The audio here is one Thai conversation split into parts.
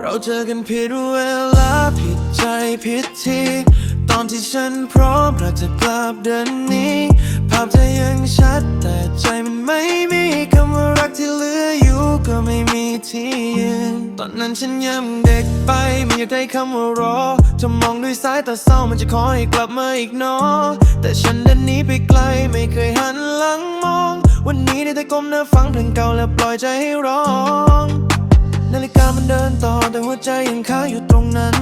เราเจอกันผิดเวลาผิดใจผิดที่ตอนที่ฉันพร้อมเราจะกลับเดินนี้ ภาพจะยังชัดแต่ อนนั้นฉันยังเด็กไปไม่อยากได้คำว่ารอจะมองด้วยสายตาเศร้ามันจะขอให้กลับมาอีกนอแต่ฉันเดินหนีไปไกลไม่เคยหันหลังมอง วันนี้ได้แต่ก้มหน้าฟังเพลงเก่าและปล่อยใจให้ร้องนาฬิกามันเดินต่อแต่หัวใจยังค้างอยู่ตรงนั้น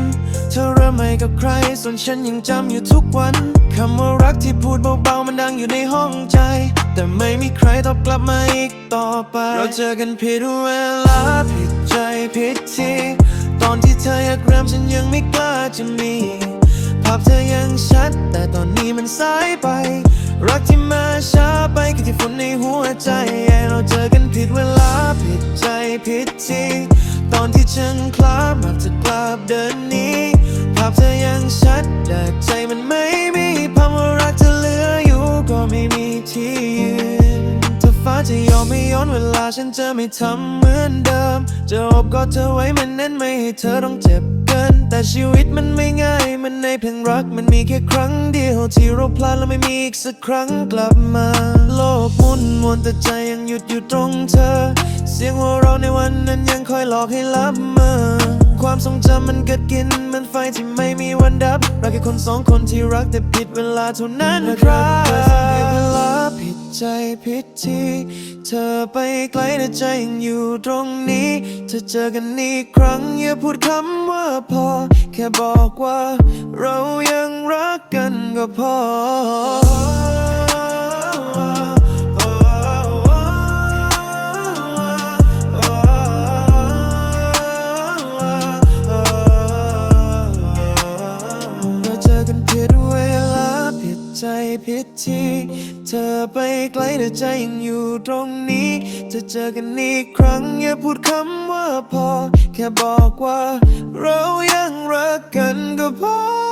เธอเริ่มใหม่กับใคร ส่วนฉันยังจำอยู่ทุกวันคำว่ารักที่พูดเบาๆมันดังอยู่ในห้องใจ แต่ไม่มีใครตอบกลับมาอีกต่อไป เราเจอกันผิดเวลา ผิดทีตอนที่เธออยากเริ่มฉันยังไม่กล้าจะมี ภาพเธอยังชัด แต่ตอนนี้มันสายไป รักที่มาช้าไปคือที่ฝนในหัวใจเราเจอกันผิดเวลาผิดใจผิดที่ตอนที่ฉันคลาดมักจะกลับเดินนี้ภาพเธอยังชัด ไม่ย้อนเวลาฉันจะไม่ทำเหมือนเดิม จะอบกอดเธอไว้มันแน่นไม่ให้เธอต้องเจ็บเกิน แต่ชีวิตมันไม่ง่ายมันในเพลงรักมันมีแค่ครั้งเดียวที่เราพลาดแล้วไม่มีอีกสักครั้งกลับมา โลกหมุนวนแต่ใจยังหยุดอยู่ตรงเธอ เสียงหัวเราในวันนั้นยังคอยหลอกให้ลับเมอความทรงจำมันเกิดกินมันไฟที่ไม่มีวันดับรักแค่คนสองคนที่รักแต่ผิดเวลาเท่านั้นนะครับ ใจผิดทีเธอไปไกลแต่ใจยังอยู่ตรงนี้ จะเจอกันอีกครั้งอย่าพูดคำว่าพอ แค่บอกว่าเรายังรักกันก็พอ ผิดที่ เธอไปไกลแต่ใจยังอยู่ตรงนี้ จะเจอกันอีกครั้งอย่าพูดคำว่าพอ แค่บอกว่าเรายังรักกันก็พอ